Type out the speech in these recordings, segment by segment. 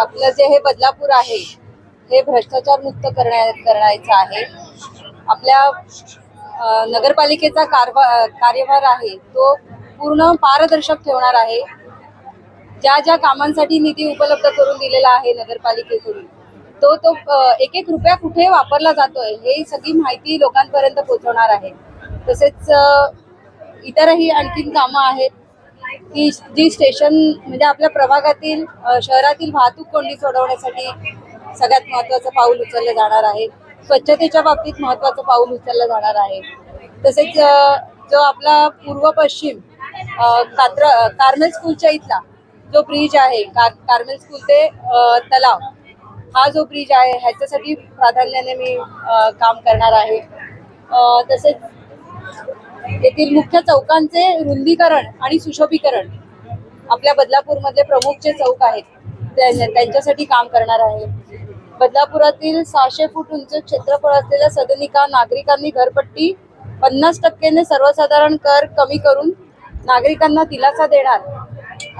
आपलं जे हे बदलापूर आहे हे भ्रष्टाचार मुक्त करण्या करायचं आहे. आपल्या नगरपालिकेचा कारभा कार्यभार आहे तो पूर्ण पारदर्शक ठेवणार आहे. ज्या ज्या कामांसाठी निधी उपलब्ध करून दिलेला आहे नगरपालिकेकडून तो तो एक एक रुपया कुठे वापरला जातोय हे सगळी माहिती लोकांपर्यंत पोहोचवणार आहे. तसेच इतरही आणखीन कामं आहेत. की जी स्टेशन म्हणजे आपल्या प्रभागातील शहरातील वाहतूक कोंडी सोडवण्यासाठी सगळ्यात महत्वाचं पाऊल उचललं जाणार आहे. स्वच्छतेच्या बाबतीत महत्वाचं पाऊल उचललं जाणार आहे. तसेच जो आपला पूर्व पश्चिम कात्र कार्मेल स्कूलच्या इथला जो ब्रिज आहे कार कार्मेल स्कूल ते तलाव हा जो ब्रिज आहे ह्याच्यासाठी प्राधान्याने मी काम करणार आहे. तसेच येथील मुख्य चौकांचे रुंदीकरण आणि सुशोभीकरण आपल्या बदलापूरमधले प्रमुख जे चौक आहेत त्यांच्यासाठी काम करणार आहे. बदलापुरातील सहाशे फूट उंच क्षेत्रफळ असलेल्या सदनिका नागरिकांनी घरपट्टी पन्नास टक्क्याने सर्वसाधारण कर कमी करून नागरिकांना दिलासा देणार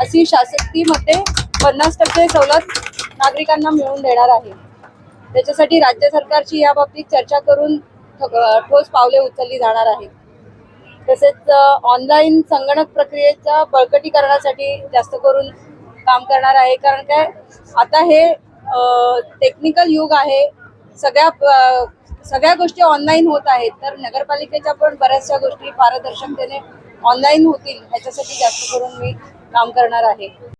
अशी शासकीमध्ये पन्नास टक्के सवलत नागरिकांना मिळवून देणार आहे. त्याच्यासाठी राज्य सरकारची या बाबतीत चर्चा करून ठोस पावले उचलली जाणार आहेत. तसेच ऑनलाईन संगणक प्रक्रियेच्या बळकटीकरणासाठी जास्त करून काम करणार आहे. कारण काय आता हे टेक्निकल युग आहे. सगळ्या सगळ्या गोष्टी ऑनलाईन होत आहेत. तर नगरपालिकेच्या पण बऱ्याचशा गोष्टी पारदर्शकतेने ऑनलाईन होतील. ह्याच्यासाठी जास्त करून मी काम करणार आहे.